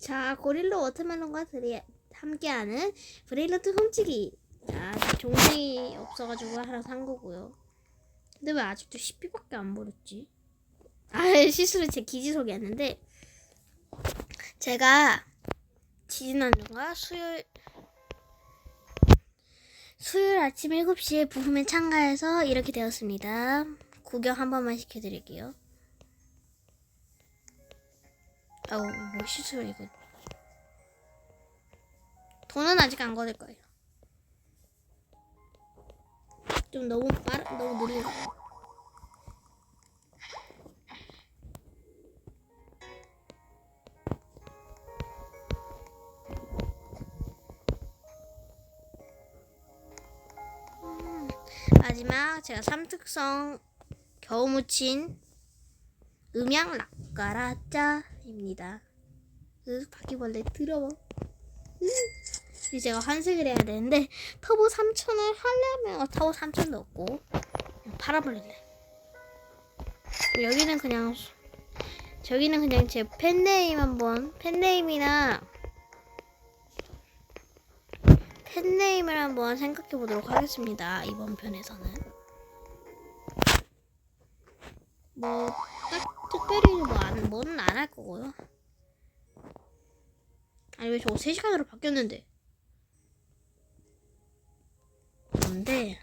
자, 고릴라 워터멜론과 드리 함께하는 브레일러트 훔치기. 자, 종이 없어가지고 하나 산 거고요. 근데 왜 아직도 10비밖에 안 버렸지? 아, 실수로 제 기지 소개했는데 제가 지난주가 수요일 수요일 아침 7시에 부품에 참가해서 이렇게 되었습니다. 구경 한 번만 시켜드릴게요. 아우, 뭐 실수로 이거. 돈은 아직 안 거둘 거예요. 좀 너무 빠르, 너무 느린 거. 음, 마지막 제가 삼특성 겨우 묻힌 음양 락가라짜 입니다. 으, 바퀴벌레 더러워. 으. 이제 제가 환색을 해야 되는데 터보 3000을 하려면 어, 터보 3000도 없고 팔아버릴래. 여기는 그냥 수- 저기는 그냥 제 팬네임 한번 팬네임이나 팬네임을 한번 생각해 보도록 하겠습니다. 이번 편에서는 뭐 딱 특별히 뭐안 뭐는 안 할 거고요. 아니 왜 저거 3시간으로 바뀌었는데? 뭔데?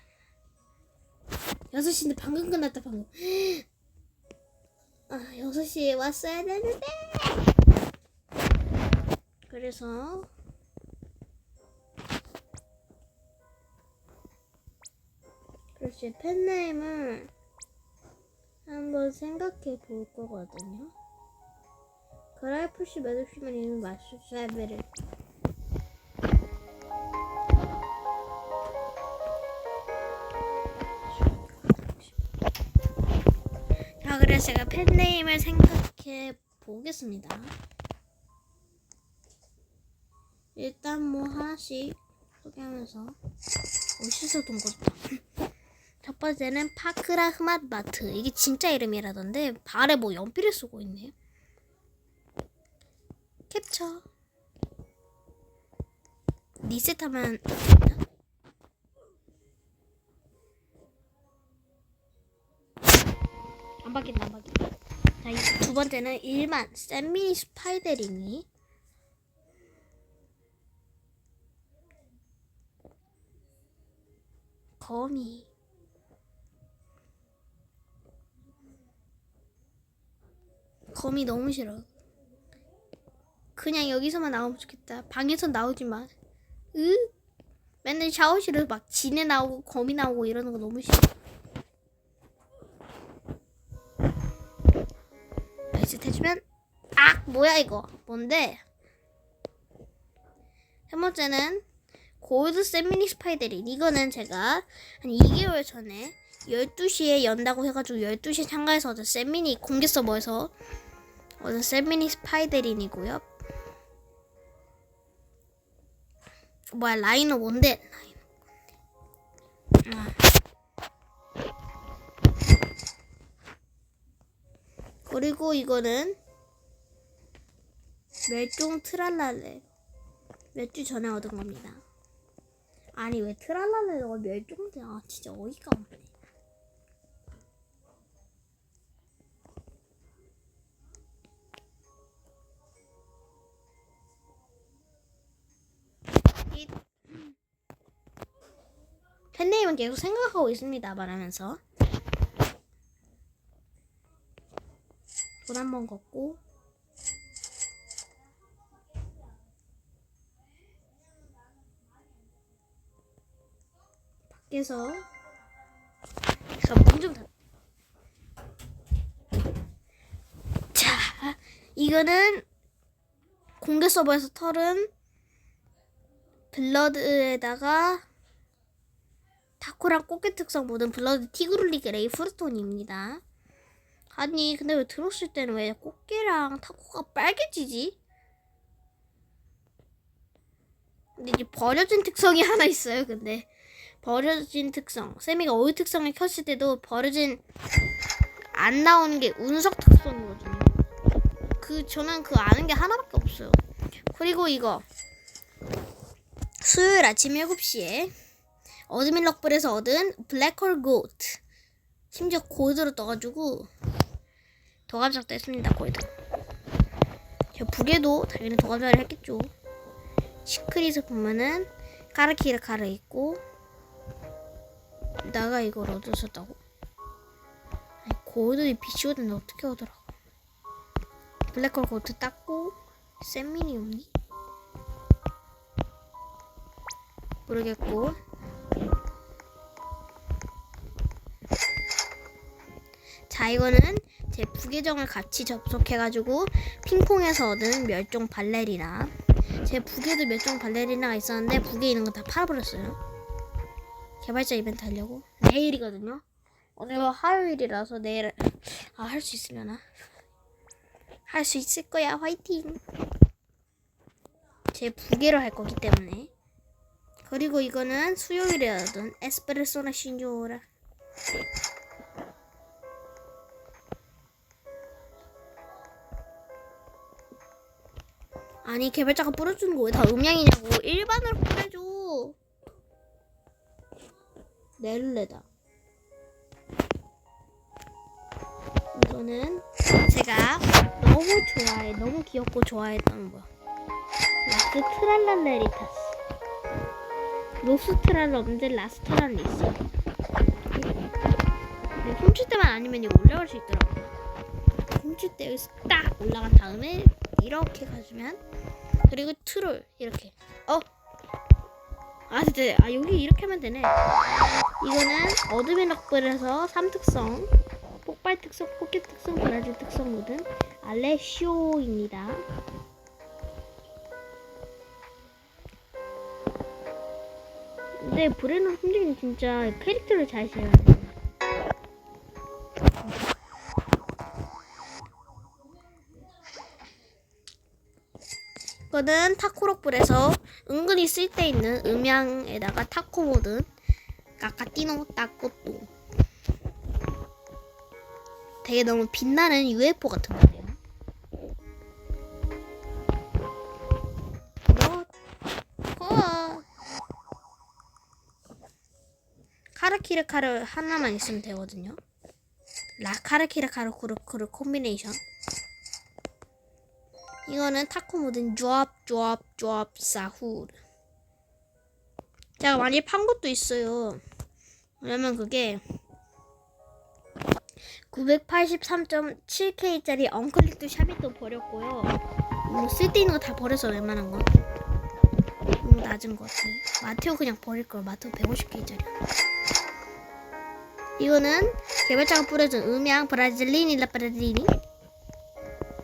6시인데 방금 끝났다 방금. 아 6시에 왔어야 되는데! 그래서 제 팬네임을 한번 생각해 볼 거거든요 그라이프시 매듭시면 이미 마슈사베를 자 그래서 제가 팬네임을 생각해 보겠습니다. 일단 뭐 하나씩 소개하면서 어디서 돈 거다 첫 번째는 파크라 흐맛 마트. 이게 진짜 이름이라던데 발에 뭐 연필을 쓰고 있네 캡처 리셋하면 안 바뀐다 안 바뀐다. 자, 이 두 번째는 일만 샌미니 스파이데리니 거미. 거미 너무 싫어 그냥 여기서만 나오면 좋겠다. 방에서 나오지 마. 으? 맨날 샤워실에서 막 지네 나오고 거미 나오고 이러는 거 너무 싫어. 리셋 해주면 아 뭐야 이거 뭔데? 세 번째는 골드 세미니 스파이데린 이거는 제가 한 2개월 전에 12시에 연다고 해가지고 12시에 참가해서 얻은 세미니 공개 서버에서 얻은 세미니 스파이데린이고요. 뭐야 라이너 뭔데? 라이너. 아. 그리고 이거는 멸종 트랄랄레 몇 주 전에 얻은 겁니다. 아니 왜 트랄랄레가 멸종돼? 아 진짜 어이가 없네. 이- 팬네임은 계속 생각하고 있습니다. 말하면서 돈 한 번 걷고 밖에서 문좀 닫. 자, 이거는 공개 서버에서 털은 블러드에다가 타코랑 꽃게 특성 모든 블러드 티그룰리 그레이 프루톤입니다. 아니 근데 왜 들었을 때는 왜 꽃게랑 타코가 빨개지지? 근데 이제 버려진 특성이 하나 있어요. 근데 버려진 특성 세미가 오일 특성을 켰을 때도 버려진 안 나오는 게 운석 특성이거든요. 그 저는 그 아는 게 하나밖에 없어요. 그리고 이거 수요일 아침 7시에 어드민 럭블에서 얻은 블랙홀 고트 심지어 고드로 떠가지고 도감작도 했습니다 고드 저 북에도 당연히 도감작을 했겠죠. 시크릿을 보면은 까르키르 카르 있고 나가 이걸 얻었었다고. 아니 고드이 비치오드는 어떻게 얻으라고. 블랙홀 고트 땄고 샌미니 없니? 모르겠고. 자 이거는 제 부계정을 같이 접속해가지고 핑퐁에서 얻은 멸종 발레리나. 제 부계도 멸종 발레리나가 있었는데 부계 있는 거 다 팔아버렸어요. 개발자 이벤트 하려고. 내일이거든요. 오늘 화요일이라서 내일 아 할 수 있으려나? 할 수 있을 거야. 화이팅! 제 부계로 할 거기 때문에 그리고 이거는 수요일에 얻은 에스프레소나 신조라. 아니 개발자가 뿌려주는 거 왜 다 음양이냐고. 일반으로 뿌려줘. 넬레다. 이거는 제가 너무 좋아해 너무 귀엽고 좋아했던 거. 라스 트랄랄레리타스 로스트라는 없는데 라스트라는 있어. 때만 아니면 이거 올라갈 수 있더라고요 훔칠 때 여기서 딱 올라간 다음에 이렇게 가주면 그리고 트롤 이렇게. 어? 아 진짜. 아 여기 이렇게 하면 되네. 이거는 어드민 럭블에서 3특성 폭발 특성, 포켓 특성, 브라질 특성 모든 알레쇼입니다 근데 브레노 훈장님 진짜 캐릭터를 잘 세워요. 이거는 타코록불에서 은근히 쓸데있는 음향에다가 타코 모드 까까띠노 따꼬또. 되게 너무 빛나는 UFO 같은 거예요 카르키르 카르 하나만 있으면 되거든요. 라 카르키르 카르 쿠르쿠르 콤비네이션. 이거는 타코 모든 조합 조합 조합 사후르 제가 많이 판 것도 있어요. 왜냐면 그게 983.7K짜리 엉클릭도 샤빗도 버렸고요. 뭐 쓸데있는 거 다 버려서 웬만한 거. 너무 낮은 것 같아 마테오 그냥 버릴 걸 마테오 150K짜리 이거는 개발자가 뿌려준 음향 브라질리니 라파레리니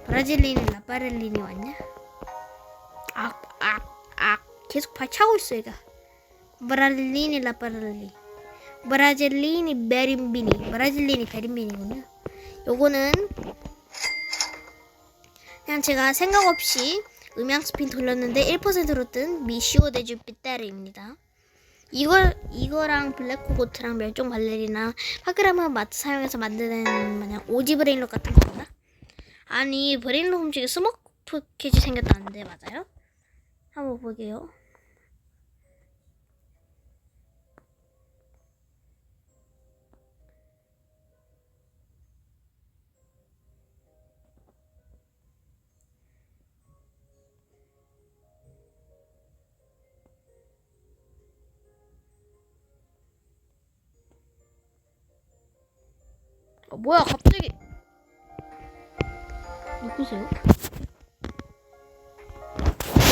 브라질리니 라파렐리니 왔냐? 악, 악, 악. 계속 발차고 있어, 얘가. 브라질리니 라파렐리. 브라질리니 베림비니. 브라질리니 베림비니군요. 요거는 그냥 제가 생각 없이 음향 스핀 돌렸는데 1%로 뜬 미시오 데 주피테르입니다. 이걸 이거랑 블랙코고트랑 멸종 발레리나 파그라마 마트 사용해서 만드는 마냥 오지 브레인롯 같은 겁니다. 아니 브레인롯 훔치기 스모크 캐지 생겼다는데 맞아요? 한번 볼게요. 어, 뭐야 갑자기 누구세요?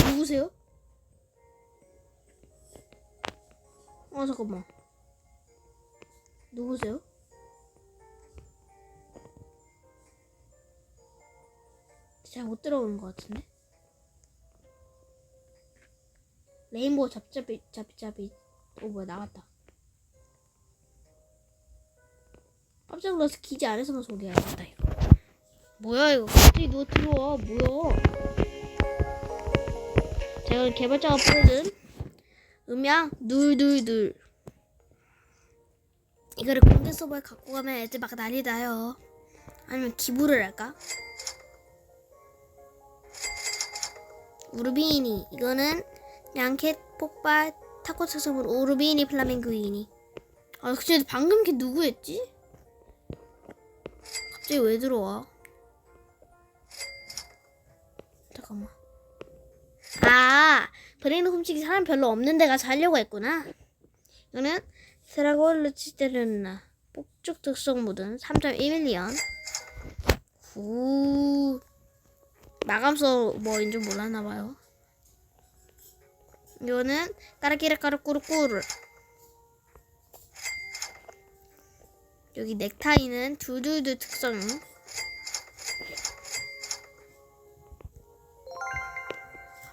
누구세요? 어 잠깐만 누구세요? 잘 못 들어오는 것 같은데 레인보우 잡잡이 잡잡이 오 뭐야 나갔다 깜짝 놀라서 기지 안에서만 소리가 났다 이거. 뭐야 이거? 갑자기 누가 들어와? 뭐야? 제가 개발자가 뿌려준 음향 눌눌눌 이거를 공개 서버에 갖고 가면 애들 막 난리 나요. 아니면 기부를 할까? 우르비니. 이거는 양캣 폭발 타코 특성물 우르비니 플라밍구이니. 아 근데 방금 걔 누구였지? 갑자기 왜 들어와? 잠깐만. 아 브레인 훔치기 사람 별로 없는 데 가서 하려고 했구나. 이거는 스라골르치테르나. 폭죽 특성 모든 3.1밀리언. 후. 마감소 뭐인 줄 몰랐나봐요. 이거는 까르끼르까르꾸르꾸르 여기 넥타이는 두두두 특성.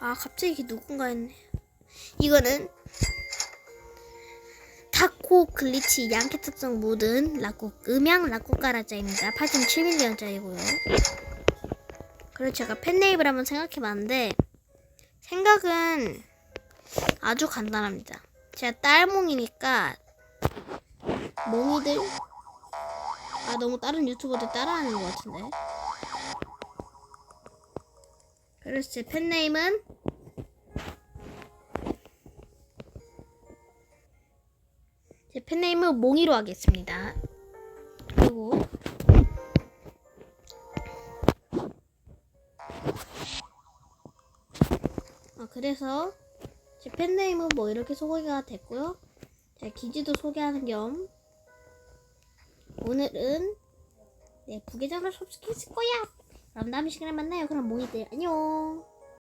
아 갑자기 누군가 했네. 이거는 타코 글리치 양캐 특성 모든 라꾸 음향 라꾸 까라짜입니다. 8.7mm짜리고요. 그리고 제가 팬네임을 한번 생각해봤는데 생각은 아주 간단합니다. 제가 딸몽이니까 몽이들 아 너무 다른 유튜버들 따라하는 것 같은데. 그래서 제 팬네임은? 제 팬네임은 몽이로 하겠습니다. 그리고 아 그래서 제 팬네임은 뭐 이렇게 소개가 됐고요. 자 기지도 소개하는 겸 오늘은 네 부계정을 소개했을 거야. 그럼 다음 시간에 만나요. 그럼 몽이들 안녕